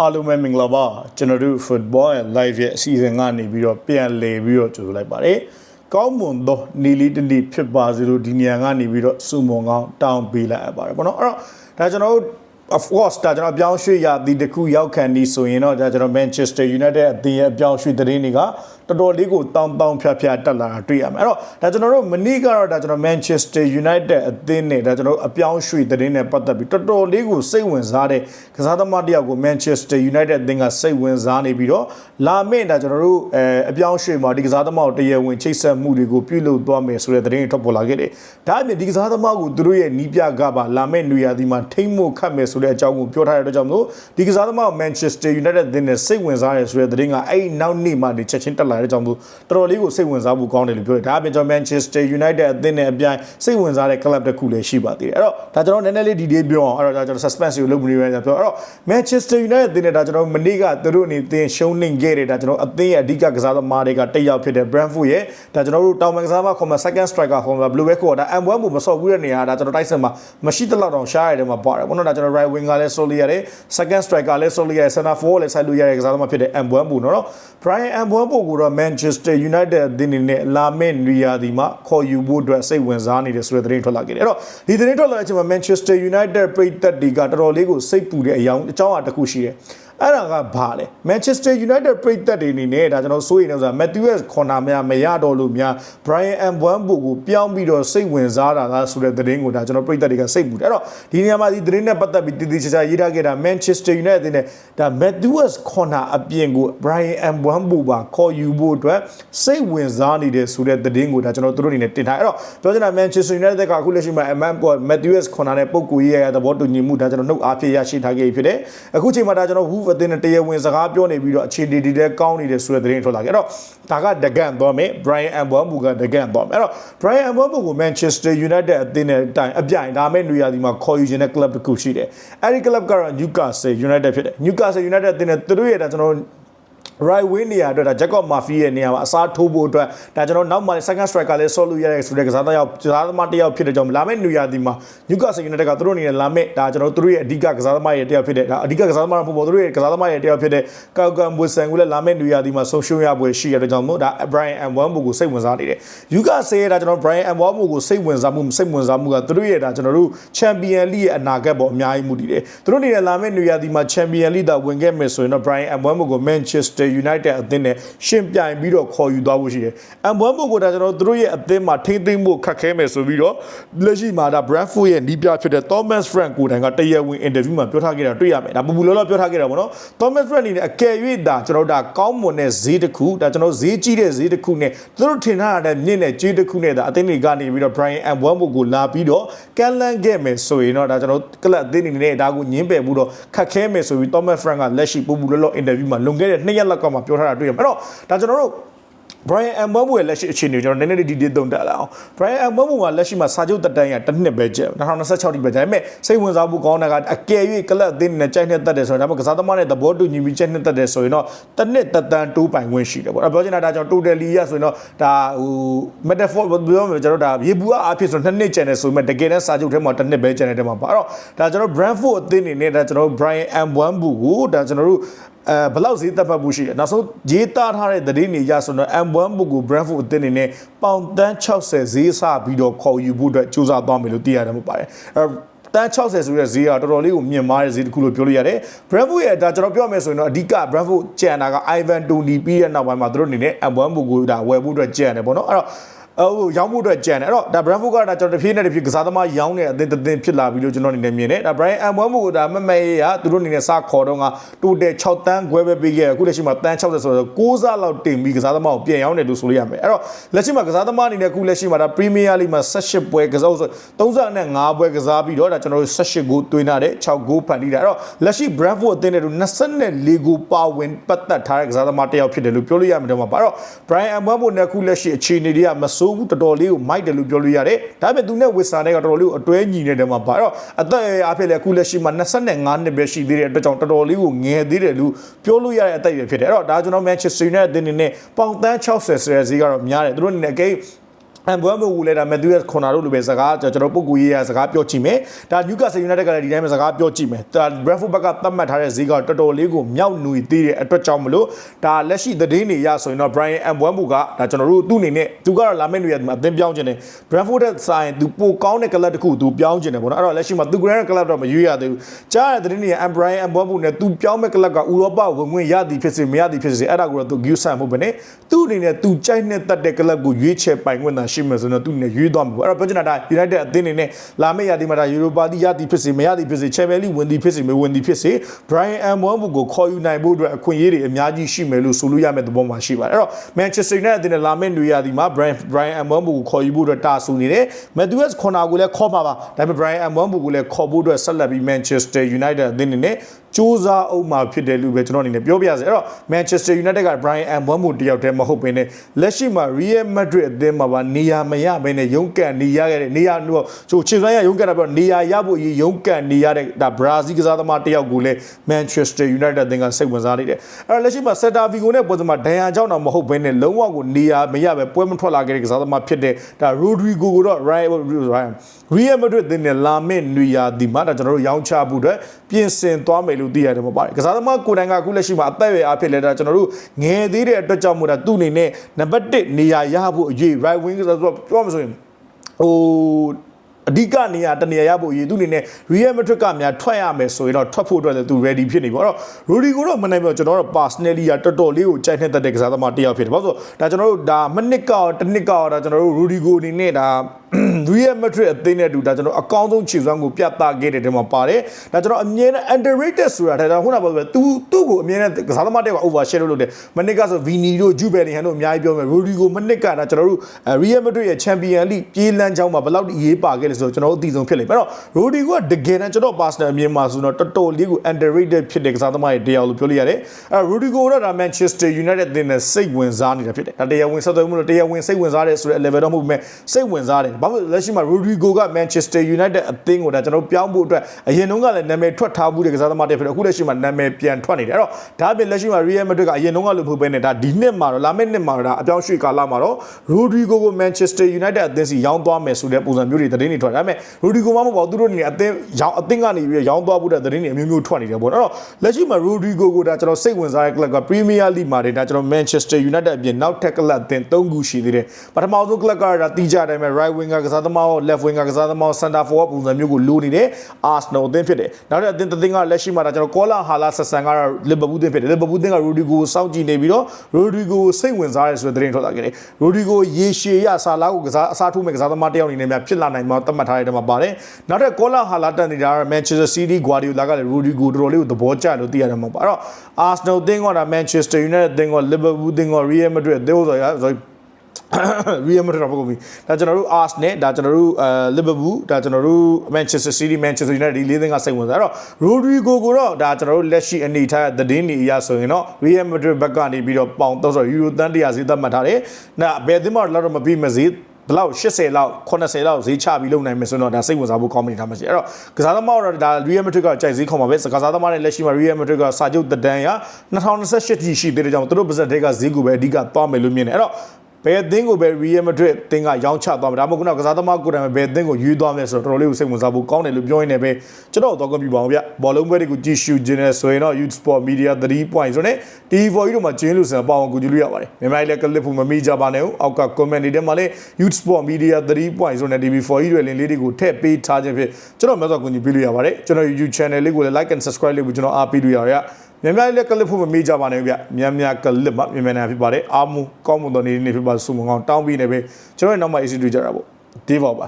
အားလုံးပဲမင်္ဂလာပါကျွန်တော်တို့ football and live ရဲ့အစီအစဉ်ကနေပြီးတော့ပြန်လည်ပြီးတော့ကြိုဆိုလိုက်ပါတယ်ကောင်းမွန်သောနေလီတနေ့ဖြစ်ပါစေလို့ဒီနေရာကနေပြီးတော့စုမုံကောင်းတောင်းပေးလိုက်ရပါတယ်ပေါ့နော်အဲ့တော့ဒါကျွန်တော်တို့ of course ဒါကျွန်တော်အပြောင်းရွှေ့ရသည်တစ်ခုရောက်ခံဒီဆိုရင်တော့ဒါကျွန်တော် Manchester United အသင်းရဲ့အပြောင်းရွှေ့သတင်းတွေကတော်တော်လေးကိုတောင်းတောင်းဖြတ်ဖြတ်တက်လာတာတွေ့ရမယ်အဲ့တော့ဒါကျွန်တော်တို့မနေ့ကတော့ဒါကျွန်တော် Manchester United အသင်းနဲ့ဒါကျွန်တော်အပြောင်းရွှေ့သတင်းနဲ့ပတ်သက်ပြီးတော်တော်လေးကိုစိတ်ဝင်စားတဲ့ကစားသမားတစ်ယောက်ကို Manchester United အသင်းကစိတ်ဝင်စားနေပြီးတော့လာမယ့်ဒါကျွန်တော်တို့အဲအပြောင်းရွှေ့မှာဒီကစားသမားကိုတရားဝင်ချိတ်ဆက်မှုတွေကိုပြုလုပ်သွားမယ်ဆိုတဲ့သတင်းတွေထွက်ပေါ်လာခဲ့တယ်ဒါအပြင်ဒီကစားသမားကိုသူတို့ရဲ့နီးပြကပါလာမယ့်နေရာဒီမှာထိမ့်မို့ခတ်မယ်ဆိုတဲ့အကြောင်းကိုပြောထားတဲ့အတွက်ကြောင့်မလို့ဒီကစားသမားကို Manchester United အသင်းနဲ့စိတ်ဝင်စားရဲဆိုတဲ့သတင်းကအဲ့ဒီနောက်နေ့မှဒီချက်ချင်းတက်လာတဲ့ကြောင့်မို့တော်တော်လေးကိုစိတ်ဝင်စားဖို့ကောင်းတယ်လို့ပြောတယ်ဒါအပြင်ကျွန်တော် Manchester United အသင်းနဲ့အပြိုင်စိတ်ဝင်စားတဲ့ club တစ်ခုလည်းရှိပါသေးတယ်အဲ့တော့ဒါကျွန်တော်နည်းနည်းလေးဒီဒေးပြောအောင်အဲ့တော့ဒါကျွန်တော် suspense ကိုလုပ်မနေရပြောအဲ့တော့ Manchester United အသင်းနဲ့ဒါကျွန်တော်မနေ့ကသူတို့အနေနဲ့ရှုံးနေခဲ့တယ်ဒါကျွန်တော်အသင်းရဲ့အဓိကကစားသမားတွေကတက်ရောက်ဖြစ်တဲ့ Brentford ရဲ့ဒါကျွန်တော်တို့တောင်ပန်ကစားသမားခေါ်မှာ second striker ခေါ်မှာ Blue Wave ခေါ်တာ M1 ကိုမဆော့ဘူးတဲ့နေရာဒါကျွန်တော်တိုက်စစ်မှာမရှိတလောက်တောင်ရှားရတယ်မှာပါတယ်ဘောနော်ဒါကျွန်တော် right winger လည်းဆော့လို့ရတယ် second striker လည်းဆော့လို့ရတယ် center forward လည်းဆိုက်လို့ရတဲ့ကစားသမားဖြစ်တဲ့ M1 ဘူးနော် Brian M1 ဘူးကိုတော့ Manchester United အသင်းနဲ့လာမယ့်နေရာဒီမှာခေါ်ယူဖို့အတွက်စိတ်ဝင်စားနေတယ်ဆိုတဲ့သတင်းထွက်လာခဲ့တယ်အဲ့တော့ဒီသတင်းထွက်လာတဲ့အချိန်မှာ Manchester United ပြည်သက်တွေကတော်တော်လေးကိုစိတ်ပူတဲ့အကြောင်းအကြောင်းအရာတစ်ခုရှိတယ် အဲ့ဒါကဘာလဲ Manchester United ပြည်သက်တွေအနေနဲ့ဒါကျွန်တော်စိုးရိမ်နေဆိုတာ Matthews ခေါ်နာများမရတော့လို့များ Brian M1 ဘူကိုပြောင်းပြီးတော့စိတ်ဝင်စားတာလားဆိုတဲ့သတင်းကိုဒါကျွန်တော်ပြည်သက်တွေကစိတ်ပူတယ်အဲ့တော့ဒီနေရာမှာဒီသတင်းနဲ့ပတ်သက်ပြီးတည်တည်ချာချာရေးထားခဲ့တာ Manchester United နဲ့ဒါ Matthews ခေါ်နာအပြင်ကို Brian M1 ဘူပါခေါ်ယူဖို့အတွက်စိတ်ဝင်စားနေတဲ့ဆိုတဲ့သတင်းကိုဒါကျွန်တော်တို့အနေနဲ့တင်ထားအဲ့တော့ပြောချင်တာ Manchester United ကအခုလက်ရှိမှာ MM ပေါ် Matthews ခေါ်နာတဲ့ပုံကူရေးရဲ့သဘောတူညီမှုဒါကျွန်တော်နှုတ်အားဖြင့်ရရှိထားခဲ့ပြီဖြစ်တယ်အခုချိန်မှာဒါကျွန်တော် Wolves အသင်းနဲ့တရားဝင်စကားပြောနေပြီးတော့အခြေအနေတွေလည်းကောင်းနေတယ်ဆိုတဲ့သတင်းထွက်လာခဲ့အဲ့တော့ဒါကဒကန်သွားမယ် Brian Mbeumo ကဒကန်သွားမယ်အဲ့တော့ Brian Mbeumo ကို Manchester United အသင်းနဲ့တိုင်အပြိုင်ဒါမဲ့နေရာဒီမှာခေါ်ယူခြင်းတဲ့ club တစ်ခုရှိတယ်အဲ့ဒီ club ကတော့ Newcastle United ဖြစ်တယ် Newcastle United အသင်းနဲ့သူတို့ရဲ့ဒါကျွန်တော် right wing နေရာအတွက်ဒါ Jacob Murphy ရဲ့နေရာမှာအစားထိုးဖို့အတွက်ဒါကျွန်တော်နောက်မှ second striker လေးဆော့လို့ရတဲ့ဆိုတဲ့ကစားသမားယောက်ကစားသမားတစ်ယောက်ဖြစ်တဲ့ကြောင့်လာမယ့်နေရာဒီမှာ Newcastle United ကသူတို့အနေနဲ့လာမယ့်ဒါကျွန်တော်တို့ရဲ့အဓိကကစားသမားရဲ့တစ်ယောက်ဖြစ်တဲ့ဒါအဓိကကစားသမားဖို့ပေါ်သူတို့ရဲ့ကစားသမားရဲ့တစ်ယောက်ဖြစ်တဲ့ Kalkan Wilson ကိုလည်းလာမယ့်နေရာဒီမှာဆုံးရှုံးရပွဲရှိရတဲ့ကြောင့်မို့ဒါ Brian Mbeumo ကိုစိတ်ဝင်စားနေတယ် Newcastle ရဲ့ဒါကျွန်တော် Brian Mbeumo ကိုစိတ်ဝင်စားမှုစိတ်ဝင်စားမှုကသူတို့ရဲ့ဒါကျွန်တော်တို့ Champion League ရဲ့အနာဂတ်ပေါ်အများကြီးမူတည်တယ်သူတို့အနေနဲ့လာမယ့်နေရာဒီမှာ Champion League ဒါဝင်ခဲ့မယ်ဆိုရင်တော့ Brian Mbeumo ကို Manchester United အသင်းနဲ့ရှင်ပြိုင်ပြီးတော့ခေါ်ယူသွားဖို့ရှိတယ်။ Mbeumo ကိုဒါကျွန်တော်တို့ရဲ့အသင်းမှာထိမ့်သိမ့်ဖို့ခက်ခဲမယ်ဆိုပြီးတော့လက်ရှိမှာဒါ Brentford ရဲ့နီးပြဖြစ်တဲ့ Thomas Frank ကိုတိုင်ကတရားဝင် interview မှာပြောထားခဲ့တာတွေ့ရမယ်။ဒါပူပူလောလောပြောထားခဲ့တာပေါ့နော်။ Thomas Frank အနေနဲ့အကယ်၍ဒါကျွန်တော်တို့ဒါကောင်းမွန်တဲ့ဈေးတစ်ခုဒါကျွန်တော်ဈေးကြီးတဲ့ဈေးတစ်ခုနဲ့သူတို့ထင်ထားတဲ့မြင့်တဲ့ကြီးတစ်ခုနဲ့ဒါအသင်းတွေကနေပြီးတော့ Brian Mbeumo ကိုလာပြီးတော့ကန်လန်ခဲ့မယ်ဆိုရင်တော့ဒါကျွန်တော်ကလပ်အသင်းတွေနဲ့ဒါကိုညင်းပယ်မှုတော့ခက်ခဲမယ်ဆိုပြီး Thomas Frank ကလက်ရှိပူပူလောလော interview မှာလွန်ခဲ့တဲ့နှစ်ရက်လောက်ကမှပြောထားတာတွေ့ရမယ်။အဲ့တော့ဒါကျွန်တော်တို့ Brian Mbeumo ရဲ့လက်ရှိအခြေအနေကိုကျွန်တော်နည်းနည်းလေးဒီဒီသုံးတက်လာအောင် Brian Mbeumo ကလက်ရှိမှာစာချုပ်တက်တန်းရတစ်နှစ်ပဲကျ2026တိပဲကျဒါပေမဲ့စိတ်ဝင်စားမှုကောင်းတာကအကယ်၍ကလပ်အသင်းနဲ့ကြိုက်နှစ်တက်တယ်ဆိုရင်ဒါပေမဲ့ကစားသမားနဲ့သဘောတူညီပြီးကြိုက်နှစ်တက်တယ်ဆိုရင်တော့တစ်နှစ်တက်တန်းတိုးပိုင်ဝင်ရှိတယ်ပေါ့အဲ့ပြောချင်တာဒါကျွန်တော် totally ရဆိုရင်တော့ဒါဟို metaphor ပြောမယ်ကျွန်တော်ဒါရေဘူးအားဖြစ်ဆိုနှစ်နှစ်ကျန်တယ်ဆိုပေမဲ့တကယ်တမ်းစာချုပ်ထဲမှာတစ်နှစ်ပဲကျန်တဲ့တဲမှာပါအဲ့တော့ဒါကျွန်တော် Brentford အသင်းအနေနဲ့ဒါကျွန်တော် Brian Mbeumo ကိုဒါကျွန်တော်တို့ အဲဘလောက်ဈေးတက်ဖတ်မှုရှိတယ်နောက်ဆုံးရေးသားထားတဲ့သတင်းတွေရဆိုတော့ M1 ဘုတ်ကို Brentford အသင်းအနေနဲ့ပေါင်တန်း60ဈေးစပြီးတော့ခေါ်ယူဖို့အတွက်စူးစမ်းသွားမယ်လို့သိရတယ်မှာပါတယ်အဲတန်း60ဆိုတဲ့ဈေးကတော်တော်လေးကိုမြင့်မားတဲ့ဈေးတစ်ခုလို့ပြောလို့ရတယ်။ Brentford ရဲ့ဒါကျွန်တော်ပြောမယ်ဆိုရင်တော့အဓိက Brentford ကြံတာက Ivan Toney ပြီးတဲ့နောက်ပိုင်းမှာသူတို့အနေနဲ့ M1 ဘုတ်ကိုဒါဝယ်ဖို့အတွက်ကြံတယ်ပေါ့နော်။အဲ့တော့ ဟိုရောင်းဖို့အတွက်ကြံတယ်အဲ့တော့ဒါ Brentford ကဒါကျွန်တော်တစ်ဖြည်းနဲ့တစ်ဖြည်းကစားသမားရောင်းတဲ့အသင်းတစ်သင်းဖြစ်လာပြီလို့ကျွန်တော်အနေနဲ့မြင်တယ်ဒါ Brian Mbeumo ကိုဒါမမဲရသူတို့အနေနဲ့စခေါ်တော့က total 6တန်းခွဲပဲပေးခဲ့အခုလက်ရှိမှာတန်း60ဆိုတော့6စားလောက်တင်ပြီးကစားသမားကိုပြန်ရောင်းတယ်လို့ဆိုလို့ရမယ်အဲ့တော့လက်ရှိမှာကစားသမားအနေနဲ့အခုလက်ရှိမှာဒါ Premier League မှာ18ပွဲကစားဆို35ပွဲကစားပြီးတော့ဒါကျွန်တော်တို့18ဂိုးသွင်းထားတယ်6ဂိုးဖန်တီးတာအဲ့တော့လက်ရှိ Brentford အသင်းနဲ့တို့24ဂိုးပါဝင်ပတ်သက်ထားတဲ့ကစားသမားတစ်ယောက်ဖြစ်တယ်လို့ပြောလို့ရမှာတော့ပါအဲ့တော့ Brian Mbeumo နဲ့အခုလက်ရှိအခြေအနေတွေကမဆိုးဘူးတော်တော်လေးကိုမိုက်တယ်လို့ပြောလို့ရတယ်ဒါပေမဲ့သူနဲ့ဝစ်ဆာနဲ့ကတော်တော်လေးကိုအတွဲညီနေတယ်မှာပါအဲ့တော့အသက်အရွယ်အဖြစ်လည်းအခုလက်ရှိမှာ25နှစ်ပဲရှိသေးတဲ့အတွက်ကြောင့်တော်တော်လေးကိုငယ်သေးတယ်လို့ပြောလို့ရတဲ့အသက်အရွယ်ဖြစ်တယ်အဲ့တော့ဒါကျွန်တော် Manchester United အနေနဲ့ပေါင်တန်း60ဆိုတဲ့ဈေးကတော့များတယ်သူတို့အနေနဲ့အကိ အမ်ဘွမ်ဘူလည်းဒါမက်သျူးရက်ခွန်နာတို့လိုပဲစကားကျွန်တော်ပုဂ္ဂိုလ်ရေးရစကားပြောကြည့်မယ်ဒါနျူကာဆယ်ယူနိုက်တက်ကလည်းဒီတိုင်းပဲစကားပြောကြည့်မယ်ဒါဘရက်ဖူဘက်ကသတ်မှတ်ထားတဲ့ဈေးကတော်တော်လေးကိုမြောက်နွေသေးတဲ့အတွက်ကြောင့်မလို့ဒါလက်ရှိသတင်းတွေရဆိုရင်တော့ Brian အမ်ဘွမ်ဘူကဒါကျွန်တော်တို့သူ့အနေနဲ့သူကတော့လာမယ့်နွေရက်မှာအသင်းပြောင်းခြင်းတယ် Brentford တဲ့ဆိုင်သူပိုကောင်းတဲ့ကလပ်တစ်ခုသူပြောင်းခြင်းတယ်ပေါ့နော်အဲ့တော့လက်ရှိမှာသူ Grand Club တော့မရွေးရသေးဘူးကြားတဲ့သတင်းတွေအမ် Brian အမ်ဘွမ်ဘူနဲ့သူပြောင်းမဲ့ကလပ်ကဥရောပဝင်ဝင်ရသည်ဖြစ်စေမရသည်ဖြစ်စေအဲ့ဒါကိုတော့သူ give ဆန်မှုပဲနဲ့သူ့အနေနဲ့သူကြိုက်နဲ့တတ်တဲ့ကလပ်ကိုရွေးချယ်ပိုင်ခွင့်သာရှိမှဆိုတော့သူနဲ့ရွေးသွားမှာပေါ့အဲ့တော့ပြောချင်တာဒါ United အသင်းအနေနဲ့လာမယ့်ရာသီမှာဒါ Europa တိရသည်ဖြစ်စေမရသည်ဖြစ်စေ Champions League ဝင်သည်ဖြစ်စေမဝင်သည်ဖြစ်စေ Brian Mbeumo ကိုခေါ်ယူနိုင်ဖို့အတွက်အခွင့်အရေးတွေအများကြီးရှိမယ်လို့ဆိုလို့ရမယ့်သဘောမှာရှိပါတယ်အဲ့တော့ Manchester United အသင်းနဲ့လာမယ့်နေရာဒီမှာ Brian Brian Mbeumo ကိုခေါ်ယူဖို့အတွက်တာဆူနေတယ် Matheus Cunha ကိုလည်းခေါ်ပါပါဒါပေမဲ့ Brian Mbeumo ကိုလည်းခေါ်ဖို့အတွက်ဆက်လက်ပြီး Manchester United အသင်းအနေနဲ့စူးစမ်းအောင်မှာဖြစ်တယ်လို့ပဲကျွန်တော်အနေနဲ့ပြောပြရစေအဲ့တော့ Manchester United က Brian Mbeumo တယောက်တည်းမဟုတ်ဘဲနဲ့လက်ရှိမှာ Real Madrid အသင်းမှာပါနေရာမရဘဲနဲ့ရုန်းကန်နေရခဲ့တဲ့နေရာဟိုဆိုခြေစွမ်းရရုန်းကန်တာပြောနေရာရဖို့ရုန်းကန်နေရတဲ့ဒါဘရာဇီးကစားသမားတယောက်ကိုလည်း Manchester United အသင်းကစိတ်ဝင်စားနေတယ်အဲ့တော့လက်ရှိမှာ Celta Vigo နဲ့ပွဲစမှာဒဏ်ရာကြောင့်တော့မဟုတ်ဘဲနဲ့လုံးဝကိုနေရာမရပဲပွဲမထွက်လာခဲ့တဲ့ကစားသမားဖြစ်တဲ့ဒါ Rodrigo ကိုတော့ Ryan Real Madrid အသင်းနဲ့လာမယ့်နေရာဒီမှာဒါကျွန်တော်တို့ရောင်းချဖို့အတွက်ပြင်ဆင်သွားမယ်လို့သိရတယ်မပါတယ်ကစားသမားကိုယ်တိုင်ကအခုလက်ရှိမှာအသက်အရွယ်အားဖြင့်လည်းဒါကျွန်တော်တို့ငယ်သေးတဲ့အတွက်ကြောင့်မို့ဒါသူ့အနေနဲ့နံပါတ်1နေရာရဖို့အရေး right wing ဆိုတော့ပြောမှဆိုရင်ဟိုအဓိကနေရာတနေရာရဖို့အရေးသူအနေနဲ့ Real Madrid ကများထွက်ရမယ်ဆိုရင်တော့ထွက်ဖို့အတွက်လည်းသူ ready ဖြစ်နေပြီ။အဲ့တော့ Rodrigo တော့မနိုင်ဘူးကျွန်တော်တို့ personally ကတော်တော်လေးကိုကြိုက်နှစ်သက်တဲ့ကစားသမားတစ်ယောက်ဖြစ်တယ်။ဘာလို့ဆိုဒါကျွန်တော်တို့ဒါမနစ်ကောတစ်နှစ်ကောဒါကျွန်တော်တို့ Rodrigo အနေနဲ့ဒါ Real Madrid အသင်းနဲ့တူဒါကျွန်တော်အကောင်းဆုံးခြေစွမ်းကိုပြသခဲ့တဲ့တဲမှာပါတယ်။ဒါကျွန်တော်အမြဲတမ်း underrated ဆိုတာဒါခုနကပြောဆိုသူသူ့ကိုအမြဲတမ်းကစားသမားတွေက overshare လုပ်လို့တယ်။မနစ်ကဆို Vini တို့ Jude Bellingham တို့အများကြီးပြောမယ်။ Rodrigo မနစ်ကဒါကျွန်တော်တို့ Real Madrid ရဲ့ Champions League ပြေးလန်းချောင်းမှာဘယ်လောက်အရေးပါခဲ့လဲဆိုတော့ကျွန်တော်တို့အသိဆုံးဖြစ်လိမ့်မယ်။အဲ့တော့ Rodrigo ကတကယ်တမ်းကျွန်တော် personal အမြင်မှာဆိုတော့တော်တော်လေးကို underrated ဖြစ်တဲ့ကစားသမားရဲ့တရားလို့ပြောလို့ရတယ်။အဲ့ Rodrigo တော့ဒါ Manchester United အသင်းနဲ့စိတ်ဝင်စားနေတာဖြစ်တယ်။ဒါတရားဝင်ဆက်သွယ်မှုလို့တရားဝင်စိတ်ဝင်စားတယ်ဆိုတဲ့ level တော့မဟုတ်ဘူးမဲ့စိတ်ဝင်စားတယ်။ဘာလို့လဲလက်ရှိမှာ Rodrigo က Manchester United အသင်းကိုဒါကျွန်တော်ပြောင်းဖို့အတွက်အရင်တုန်းကလည်းနာမည်ထွက်ထားမှုတဲ့ကစားသမားတွေဖြစ်တယ်အခုလက်ရှိမှာနာမည်ပြန်ထွက်နေတယ်အဲ့တော့ဒါပြင်လက်ရှိမှာ Real Madrid ကအရင်တုန်းကလို့ဖို့ပဲနဲ့ဒါဒီနှစ်မှာတော့လာမယ့်နှစ်မှာတော့ဒါအပြောင်းရွှေ့ကာလမှာတော့ Rodrigo ကို Manchester United အသင်းစီရောင်းသွားမယ်ဆိုတဲ့ပုံစံမျိုးတွေသတင်းတွေထွက်တယ်ဒါပေမဲ့ Rodrigo မှမဟုတ်ပါဘူးသူတို့အနေနဲ့အသင်းရောင်းအသင်းကနေပြီးရောင်းသွားဖို့တဲ့သတင်းတွေအမျိုးမျိုးထွက်နေတယ်ပေါ့နော်အဲ့တော့လက်ရှိမှာ Rodrigo ကိုဒါကျွန်တော်စိတ်ဝင်စားတဲ့ club က Premier League မှာဒါကျွန်တော် Manchester United အပြင်နောက်ထပ် club အသင်း၃ခုရှိသေးတယ်ပထမဆုံး club ကဒါတီးကြတယ်မဲ့ right winger ကစားသမားရော left winger ကစားသမား center forward ပုံစံမျိုးကိုလိုနေတယ် Arsenal အသင်းဖြစ်တယ်နောက်တစ်အသင်းတစ်သင်းကလက်ရှိမှာဒါကျွန်တော် Kola Hala ဆက်ဆန်ကတော့ Liverpool အသင်းဖြစ်တယ် Liverpool အသင်းက Rodrigo ကိုစောင့်ကြည့်နေပြီးတော့ Rodrigo ကိုစိတ်ဝင်စားရဲဆိုတဲ့သတင်းထွက်လာခဲ့တယ် Rodrigo ရေရှည်ရဆာလာကိုကစားအစားထိုးမဲ့ကစားသမားတစ်ယောက်အနေနဲ့များဖြစ်လာနိုင်မှာသတ်မှတ်ထားတဲ့တဲမှာပါတယ်နောက်တစ် Kola Hala တက်နေတာက Manchester City Guardiola ကလည်း Rodrigo တော်တော်လေးကိုသဘောကျလို့သိရတယ်မှာပါအဲ့တော့ Arsenal အသင်းကဒါ Manchester United အသင်းက Liverpool အသင်းက Real Madrid အသင်းဆိုရဆို Real Madrid တော့ပုံပြီဒါကျွန်တော်တို့ Arsenal ဒါကျွန်တော်တို့အဲ Liverpool ဒါကျွန်တော်တို့ Manchester City Manchester United ဒီလေးသင်းကစိတ်ဝင်စားအဲ့တော့ Rodrigo ကိုတော့ဒါကျွန်တော်တို့လက်ရှိအနေထားတဲ့သတင်းတွေအရဆိုရင်တော့ Real Madrid ဘက်ကနေပြီးတော့ပေါင်တော့ဆို Euro တန်း100ဈေးသတ်မှတ်ထားတယ်။နာဘယ်သင်းမှတော့တော့မပြီးမဈေးဘလောက်80လောက်80လောက်ဈေးချပြီးလုပ်နိုင်မယ်ဆိုတော့ဒါစိတ်ဝင်စားဖို့ကောင်းနေတာမရှိအဲ့တော့ကစားသမားတော့ဒါ Real Madrid ကကြိုက်ဈေးခေါ်မှာပဲကစားသမားနဲ့လက်ရှိမှာ Real Madrid ကစာချုပ်တဒန်းရ2028ထိရှိသေးတဲ့ကြောင့်သူတို့ပါဇက်တွေကဈေးကိုပဲအဓိကသွားမယ်လို့မြင်တယ်အဲ့တော့ဘ ယ်အသင်းကိုပဲ Real Madrid အသင်းကရောင်းချသွားမှာဒါမှမဟုတ်ကကစားသမားကိုယ်တိုင်ပဲဘယ်အသင်းကိုယူသွားမလဲဆိုတော့တော်တော်လေးကိုစိတ်ဝင်စားဖို့ကောင်းတယ်လို့ပြောရင်းနဲ့ပဲကျွန်တော်တော့ကွန်ပျူတာအောင်ဗျဘောလုံးပွဲတွေကိုကြည့်ရှုခြင်းနဲ့ဆိုရင်တော့ Youth Sport Media 3 point ဆိုနဲ့ TV4 ကြီးတို့မှာကျင်းလို့ဆိုတော့ပေါအောင်ကူကြည့်လို့ရပါတယ်မြန်မာလည်းကလစ်ဖို့မမိကြပါနဲ့ဦးအောက်က comment တွေထဲမှာလည်း Youth Sport Media 3 point ဆိုနဲ့ TV4 ကြီးတွေလင်းလေးတွေကိုထည့်ပေးထားခြင်းဖြစ်ကျွန်တော်မြတ်စွာကူညီပေးလို့ရပါတယ်ကျွန်တော် YouTube channel လေးကိုလည်း like and subscribe လေးကိုကျွန်တော်အားပေးလို့ရရ မြန်မြန်လည်းကလစ်ဖို့မမေ့ကြပါနဲ့ဗျမြန်မြန်ကလစ်မှမြန်မြန်နာဖြစ်ပါတယ်အာမူကောင်းမွန်သောနေ့နေ့ဖြစ်ပါဆုမကောင်းတောင်းပြီးနေပဲကျွန်တော်ရဲ့နောက်မှ AC တွေ့ကြတာပေါ့ဒီပေါ့ပါ